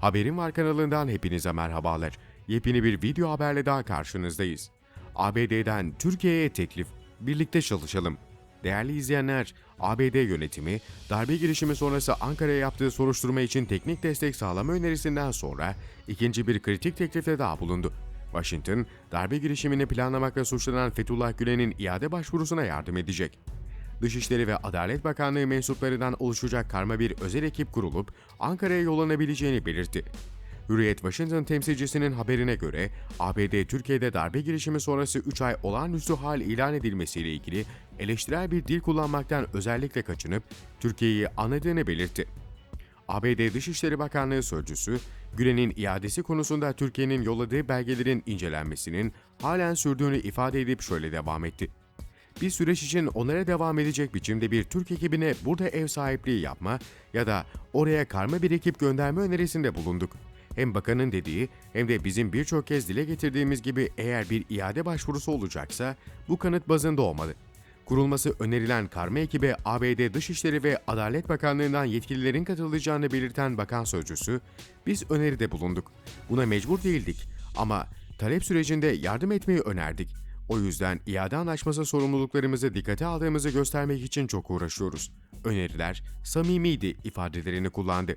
Haberim Var kanalından hepinize merhabalar. Yepyeni bir video haberle daha karşınızdayız. ABD'den Türkiye'ye teklif. Birlikte çalışalım. Değerli izleyenler, ABD yönetimi darbe girişimi sonrası Ankara'ya yaptığı soruşturma için teknik destek sağlama önerisinden sonra ikinci bir kritik teklifte daha bulundu. Washington, darbe girişimini planlamakla suçlanan Fethullah Gülen'in iade başvurusuna yardım edecek. Dışişleri ve Adalet Bakanlığı mensuplarından oluşacak karma bir özel ekip kurulup Ankara'ya yollanabileceğini belirtti. Hürriyet Washington temsilcisinin haberine göre ABD Türkiye'de darbe girişimi sonrası 3 ay olağanüstü hal ilan edilmesiyle ilgili eleştirel bir dil kullanmaktan özellikle kaçınıp Türkiye'yi anladığını belirtti. ABD Dışişleri Bakanlığı Sözcüsü, Gülen'in iadesi konusunda Türkiye'nin yolladığı belgelerin incelenmesinin halen sürdüğünü ifade edip şöyle devam etti. Bir süreç için onlara devam edecek biçimde bir Türk ekibine burada ev sahipliği yapma ya da oraya karma bir ekip gönderme önerisinde bulunduk. Hem bakanın dediği hem de bizim birçok kez dile getirdiğimiz gibi eğer bir iade başvurusu olacaksa bu kanıt bazında olmalı. Kurulması önerilen karma ekibe ABD Dışişleri ve Adalet Bakanlığı'ndan yetkililerin katılacağını belirten bakan sözcüsü, biz öneride bulunduk. Buna mecbur değildik ama talep sürecinde yardım etmeyi önerdik. O yüzden iade anlaşması sorumluluklarımızı dikkate aldığımızı göstermek için çok uğraşıyoruz. Öneriler samimiydi ifadelerini kullandı.